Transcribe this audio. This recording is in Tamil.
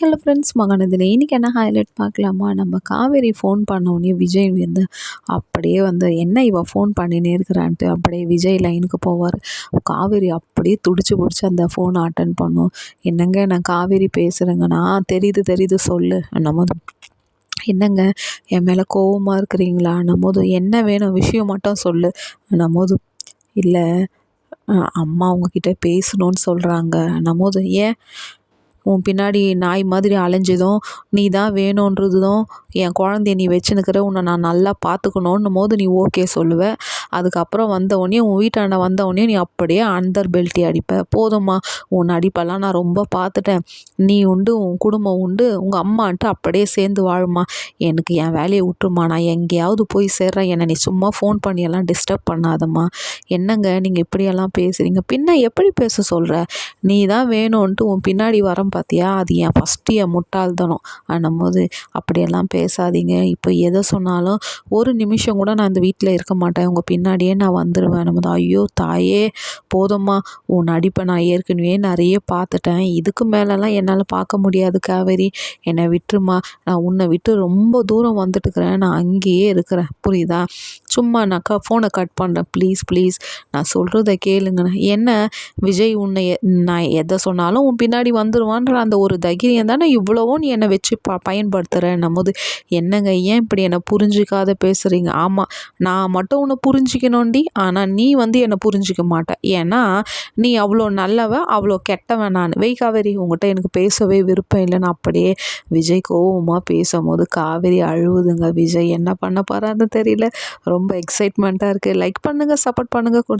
ஹலோ ஃப்ரெண்ட்ஸ் மகாநதியில் இன்றைக்கி என்ன ஹைலைட் பார்க்கலாமா? நம்ம காவேரி ஃபோன் பண்ணோடனே விஜய் வந்து அப்படியே வந்து என்ன இவள் ஃபோன் பண்ணினே இருக்கிறான்ட்டு அப்படியே விஜய் லைனுக்கு போவார். காவேரி அப்படியே துடிச்சு பிடிச்சி அந்த ஃபோனை அட்டன் பண்ணும். என்னங்க நான் காவேரி பேசுகிறேங்கண்ணா தெரியுது தெரியுது சொல்லு. நம்ம என்னங்க? என் மேலே கோவமாக இருக்கிறீங்களா? போது என்ன வேணும்? விஷயம் மட்டும் சொல்லு. போது இல்லை அம்மா உங்ககிட்ட பேசணுன்னு சொல்கிறாங்க போது ஏன்? உன் பின்னாடி நாய் மாதிரி அலைஞ்சதும் நீ தான் வேணுன்றதும் என் குழந்தைய நீ வச்சுன்னுக்கிற உன்னை நான் நல்லா பார்த்துக்கணுன்னும் போது நீ ஓகே சொல்லுவ. அதுக்கப்புறம் வந்தவொடனே உன் வீட்டாண்ட வந்தவொடனே நீ அப்படியே அண்டர் பெல்ட்டி அடிப்ப. போதும்மா உன் அடிப்பெல்லாம் நான் ரொம்ப பார்த்துட்டேன். நீ உண்டு உன் குடும்பம் உண்டு உங்கள் அம்மான்ட்டு அப்படியே சேர்ந்து வாழுமா எனக்கு என் வேலையை விட்டுருமா நான் எங்கேயாவது போய் சேர்றேன். என்னை நீ சும்மா ஃபோன் பண்ணியெல்லாம் டிஸ்டர்ப் பண்ணாதம்மா. என்னங்க நீங்கள் இப்படியெல்லாம் பேசுகிறீங்க பின்ன எப்படி பேச சொல்கிற நீ தான் வேணும்ன்ட்டு உன் பின்னாடி வரம் பார்த்தியா? அது என் ஃபஸ்ட்டு என் முட்டாள்தனம். போது அப்படியெல்லாம் பேசாதீங்க. இப்போ எதை சொன்னாலும் ஒரு நிமிஷம் கூட நான் இந்த வீட்டில் இருக்க மாட்டேன். உங்கள் பின்னாடியே நான் வந்துடுவேன் நம்ம ஐயோ தாயே போதும்மா உன் நடிப்பை நான் ஏற்கனவே நிறைய பார்த்துட்டேன். இதுக்கு மேலெல்லாம் என்னால் பார்க்க முடியாது காவேரி. என்னை விட்டுருமா நான் உன்னை விட்டு ரொம்ப தூரம் வந்துட்டுக்கிறேன் நான் அங்கேயே இருக்கிறேன். புரியுதா? சும்மா நாக்கா ஃபோனை கட் பண்ணுறேன் ப்ளீஸ் ப்ளீஸ் நான் சொல்கிறத கேளுங்கண்ணே என்ன விஜய் உன்னை நான் எதை சொன்னாலும் உன் பின்னாடி வந்துடுவான்ற அந்த ஒரு தைரியம் தானே? இவ்வளவோ நீ என்னை வச்சு ப பயன்படுத்துகிறேன்னும் போது என்னங்க ஏன் இப்படி என்னை புரிஞ்சிக்காத பேசுகிறீங்க ஆமாம் நான் மட்டும் உன்னை புரிஞ்சிக்கணும்டி. ஆனால் நீ வந்து என்னை புரிஞ்சிக்க மாட்டேன் ஏன்னா நீ அவ்வளோ நல்லவ அவ்வளோ கெட்டவன் நான். வெய் காவேரி உங்கள்கிட்ட எனக்கு பேசவே விருப்பம் இல்லைன்னு அப்படியே விஜய் கோவமாக பேசும்போது காவேரி அழுவுதுங்க. விஜய் என்ன பண்ண போகிறான்னு தெரியல. ரொம்ப எக்ஸைட்மெண்ட்டாக இருக்குது லைக் பண்ணுங்கள் சப்போர்ட் பண்ணுங்கள்